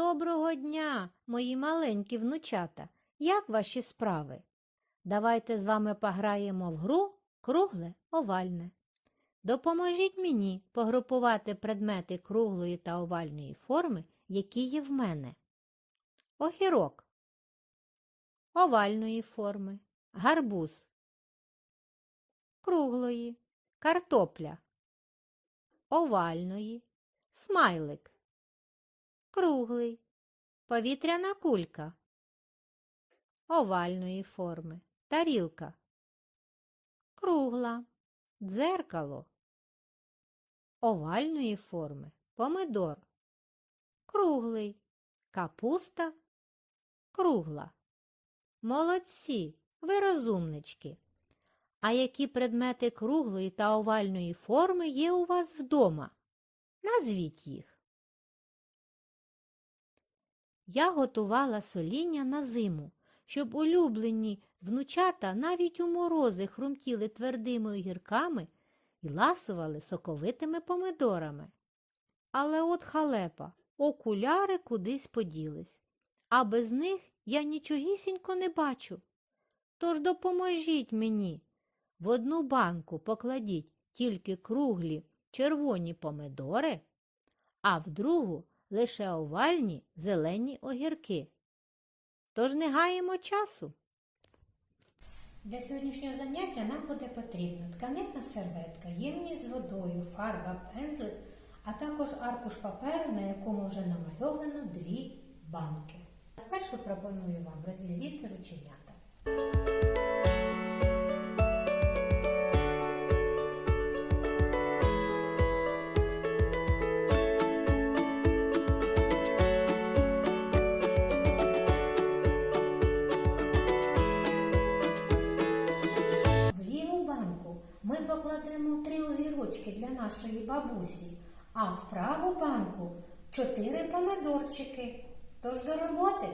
Доброго дня, мої маленькі внучата. Як ваші справи? Давайте з вами пограємо в гру кругле овальне. Допоможіть мені погрупувати предмети круглої та овальної форми, які є в мене. Огірок овальної форми, гарбуз, круглої, картопля, овальної, смайлик, круглий, повітряна кулька, овальної форми, тарілка, кругла, дзеркало, овальної форми, помидор, круглий, капуста, кругла. Молодці, ви розумнички. А які предмети круглої та овальної форми є у вас вдома? Назвіть їх. Я готувала соління на зиму, щоб улюблені внучата навіть у морози хрумтіли твердими огірками і ласували соковитими помидорами. Але от халепа, окуляри кудись поділись, а без них я нічогісінько не бачу. Тож допоможіть мені. В одну банку покладіть тільки круглі червоні помидори, а в другу лише овальні зелені огірки. Тож не гаємо часу. Для сьогоднішнього заняття нам буде потрібна тканинна серветка, ємність з водою, фарба, пензлик, а також аркуш паперу, на якому вже намальовано дві банки. Спершу пропоную вам розігріти рученята. Ми покладемо три огірочки для нашої бабусі, а в праву банку чотири помидорчики. Тож до роботи.